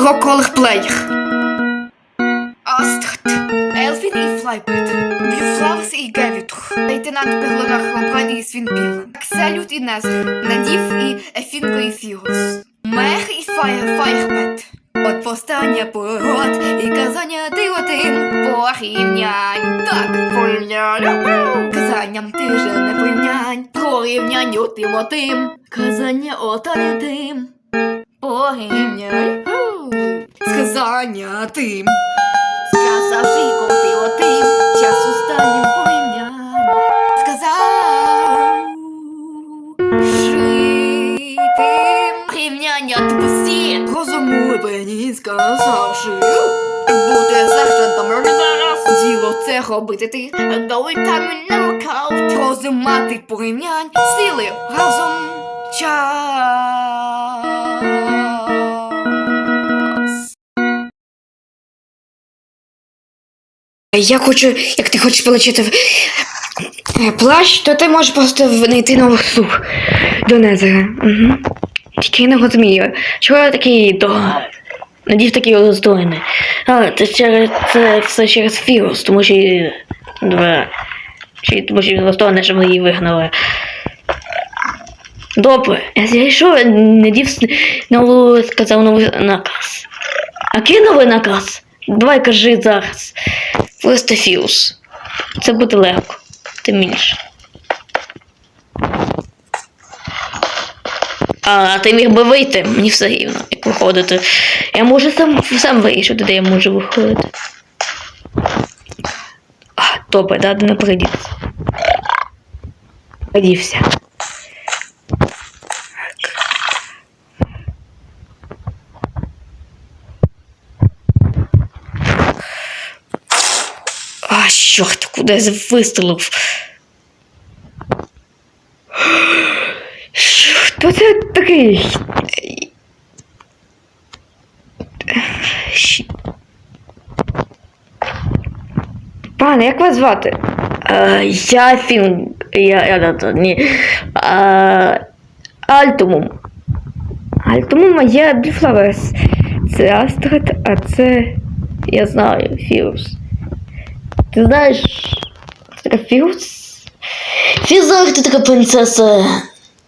про колорплеєр. Астрид, Елфін і Флайбет, Бюфлавс і Гевітух, лейтенант Перлорах Ламбран і Свінпіл, Акселют і Незр, Надів і Ефінго і Фігус, Мех і Фаєр Фаєрбет. От повстання пород і казання ти отим порівнянь. Так, порівнянь. Казанням ти вже не порівнянь. Порівнянь отим отим. Казання ота тим. Порівнянь. Сказання тим. Сказавши коти отим. Час останнім порівнянь. Сказав. Жити порівняння тупості. Розумлені сказавши. Бути сержантом зараз. Діло це робити ти. Доли там і нокаут. Розумати порівнянь. Сили разом. Час. Я хочу, як ти хочеш отримати е, плащ, то ти можеш просто знайти нових слуг до Незера. Угу. Тільки я не розумію, чого я такий до. Надів такий роздвоєний. А, це через це все через Фірус, тому що два. Чи тому що він роздвоєний, щоб її вигнали. Добре, я зайшов, надів нову сказав новий наказ. А новий наказ? Давай кажи зараз. Просто Фірус. Це буде легко. Тим більше. А ти міг би вийти, мені все рівно, як виходити. Я можу сам, сам вирішити, де я можу виходити. А, добре, да, не прийдіться. Подівся. А, чорт, куди я вистрілив? Хто це такий? Пане, як вас звати? Е, я Фін. Я, я, я, я ні. Е, Альтумум. Альтумум є Біфлавес. Це Астрид, а це. Я знаю, Фірус. Ти знаєш. Це така Фірус? Фізар, ти така принцеса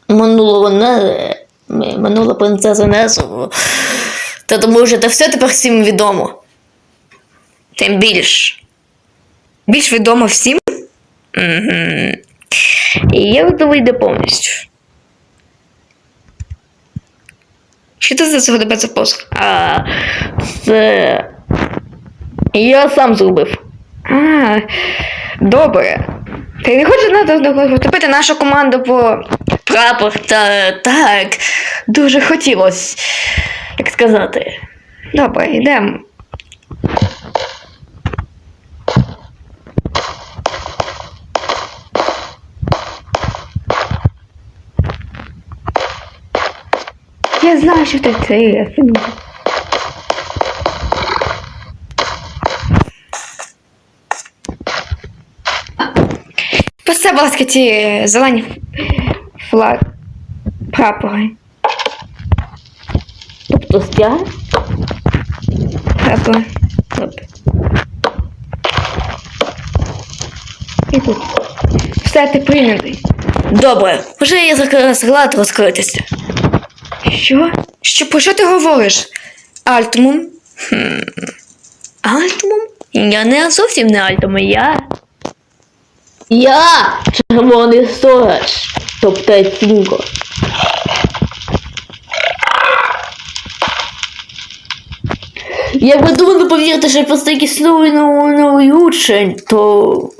минулого не. Минула принцеса Несу. Та тому що це все тепер всім відомо. Тим більш. Більш відомо всім? Угу. І я готовий йде повністю. Що це за цього тебе за посох? А, це. Я сам зробив. А, добре. Ти не хочеш вступити нашу команду по прапор та так. Дуже хотілося, як сказати. Добре, йдемо. Я знаю, що ти це Постав, будь ласка, ці зелені флаг прапори. Тобто стяг? Прапор. Добре. І тут. Все, ти прийнятий. Добре, вже я зараз глад розкритися. Що? Що, про що ти говориш? Альтмум? Хм. Альтмум? Я не зовсім не Альтмум, я. Я червоний сторож, тобто Фінго. Як ви думали повірите, що я просто якийсь новий новий новий учень, то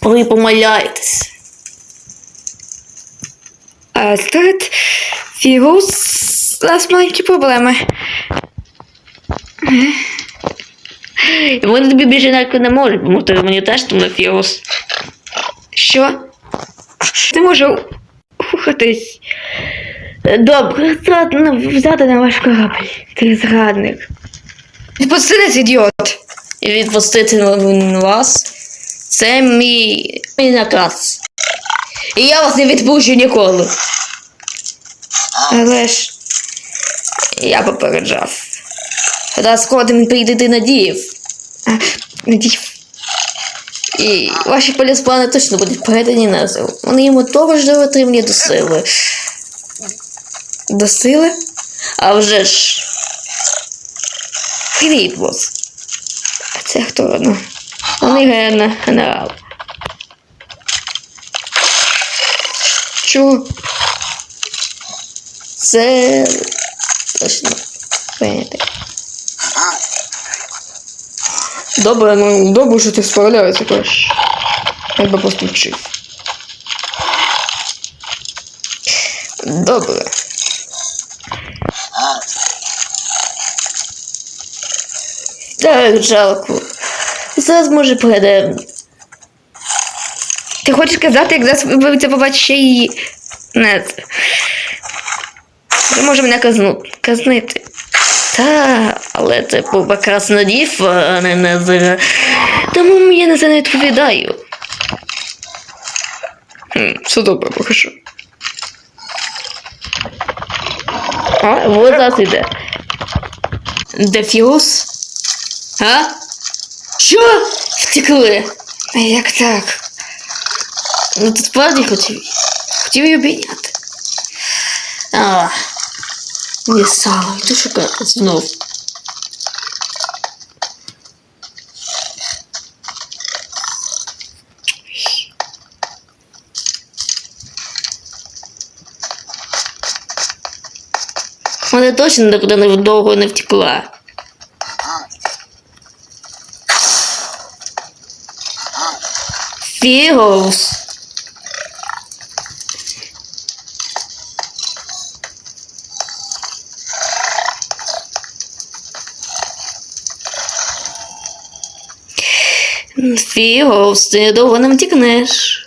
ви помиляєтесь. А тут Фігус у нас маленькі проблеми. Вони тобі більше ніяк не можуть, тому що мені теж там на Фігус. Що? Ти може рухатись. Добре, взяти на ваш корабль. Ти зрадник. Відпуститись, ідіот. І відпустити вас. Це мій, мій наказ. І я вас не відпущу ніколи. Але ж я попереджав. Да, скоро він прийде до Надіїв. А, Надіїв. І ваші полісплани точно будуть передані Незеру. Вони йому того ж отримані до сили. До сили? А вже ж. Привіт, бос. А це хто? Ну, вони ген- генерал. Що? Це точно. Бенедикт. Добре, ну добре, що ти справляєшся, кажеш. Я би просто вчив. Добре. Так, жалко. Зараз може прийде. Ти хочеш казати, як зараз ви це побачиш ще її. Не. Ти може мене казну... казнити. Та, але це був якраз а не назира. Тому я на це не відповідаю. Хм, все добре, поки що. А, вот зараз іде. Дефюз? А? Що? Втекли. Як так? Ну ти справді хотів. Хотів її обійняти. А. Не сало, ти шукати знов. Вона точно нікуди не довго не втекла. Фігус. Фігус, ти довго не втікнеш.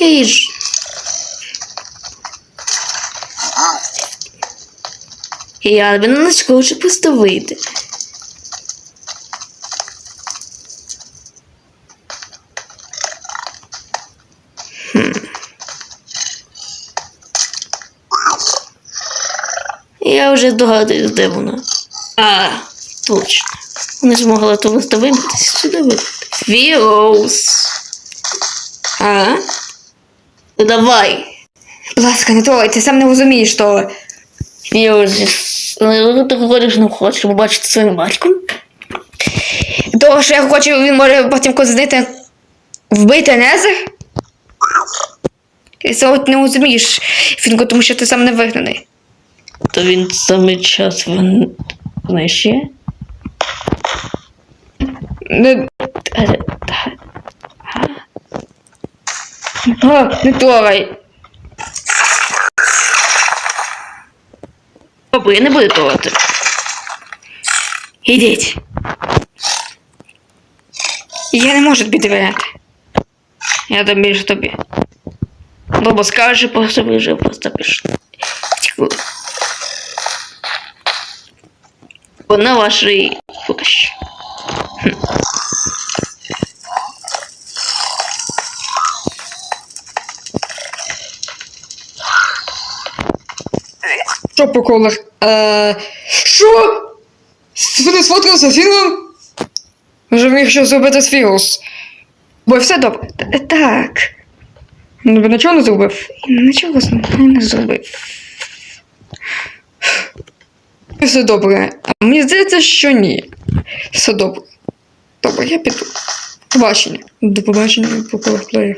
Я їж. Я б не хоче просто вийти. Я вже здогадуюсь, де вона. А, точно. Вони ж могли то листа сюди вибрати. Фіос. А? Ну давай. Будь ласка, не трогай, ти сам не розумієш того. Фіос. Ну, ти говориш, не хочеш побачити своїм батьком? Того, що я хочу, він може потім кознити вбити Незер? Ти цього не розумієш, Фінко, тому що ти сам не вигнаний. То він саме час вон... знищує? Не, а, не трогай. Добре, я не буду трогати. Ідіть. Я не можу тобі довіряти. Я дам більше тобі. Баба скаже, просто вижив, просто пішли. Втекли. Вона вашої поки що. По колах? Е, що? Вони сфоткався з фільмом? Може міг зробити з Фігус? Бо все добре. Так. Ну, бо нічого не зробив? Нічого не зробив. Все добре. А мені здається, що ні. Все добре. Добре, я піду. Побачення. До побачення по колах плеєр.